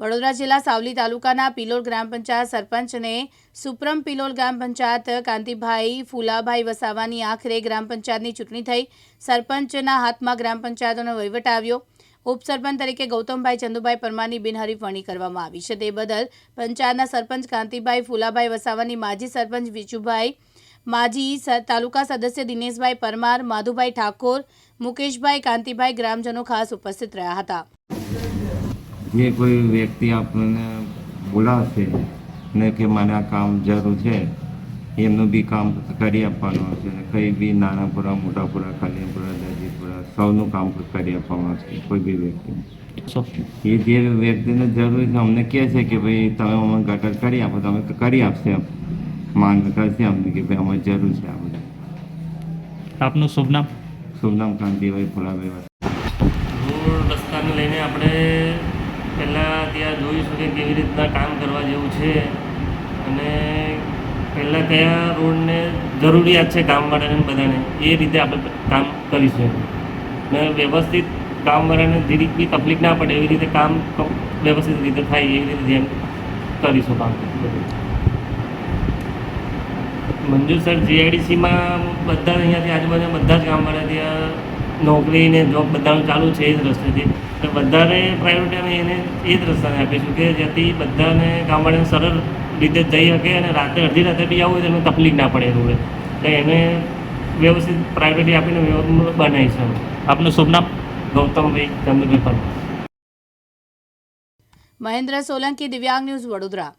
વડોદરા જિલ્લા સાવલી તાલુકાના પિલોલ ગ્રામ પંચાયત સરપંચને સુપ્રમ પિલોલ ગ્રામ પંચાયત કાંતિભાઈ ફુલાભાઈ વસાવાની આખરે ગ્રામ પંચાયતની ચૂંટણી થઈ. સરપંચના હાથમાં ગ્રામ પંચાયતનો વહીવટ આવ્યો. ઉપસરપંચ તરીકે ગૌતમભાઈ ચંદુભાઈ પરમારની બિનહરીફ કરવામાં આવી છે. તે બદલ પંચાયતના સરપંચ કાંતિભાઈ ફુલાભાઈ વસાવાની માજી સરપંચ વિચુભાઈ માજી તાલુકા સદસ્ય દિનેશભાઈ પરમાર, માધુભાઈ ઠાકોર, મુકેશભાઈ કાંતિભાઈ ગ્રામજનો ખાસ ઉપસ્થિત રહ્યા હતા. જે કોઈ વ્યક્તિ આપણને બોલાવશે ને કે મને આ કામ જરૂર છે એમનું બી કામ કરી આપવાનું હશે કંઈ બી નાનાપુરા મોટાપુરા કલ્યાણપુરા દરજીપુરા સૌનું કામ કરી આપવાનું હશે કોઈ બી વ્યક્તિ. એ જે વ્યક્તિને જરૂર છે અમને કહે છે કે ભાઈ તમે અમને ગટર કરી આપો તમે કરી આપશે. માંગ કરશે અમને કે ભાઈ અમારે જરૂર છે આ બધા. આપનું શુભ નામ? શુભ નામ કાંતિભાઈ ફુલાભાઈ રોડ રસ્તાને લઈને આપણે પહેલાં ત્યાં જોઈશું કે કેવી રીતના કામ કરવા જેવું છે. અને પહેલાં કયા રોડને જરૂરિયાત છે કામવાળાને બધાને, એ રીતે આપણે કામ કરીશું. ને વ્યવસ્થિત કામવાળાને જીરીક બી તકલીફ ના પડે, એવી રીતે કામ વ્યવસ્થિત રીતે થાય, એવી રીતે ધ્યાન કરીશું કામ. મંજૂર સર જીઆઈડીસીમાં બધા અહીંયાથી આજુબાજુ બધા જ કામવાળા ત્યાં નોકરી ને જોબ બધાનું ચાલુ છે એ જ રસ્તેથી. તો બધાને પ્રાયોરિટી અમે એને એ જ રસ્તાને આપીશું કે જેથી બધાને ગામડાને સરળ રીતે જઈ શકે અને રાતે અડધી રાતે બી આવવું હોય તો એમને તકલીફ ના પડે રોડે. તો એને વ્યવસ્થિત પ્રાયોરિટી આપીને બનાવીશું. આપનું શુભ નામ? ગૌતમભાઈ ચંદ્રભાઈ પરમાર. મહેન્દ્ર સોલંકી, દિવ્યાંગ ન્યૂઝ વડોદરા.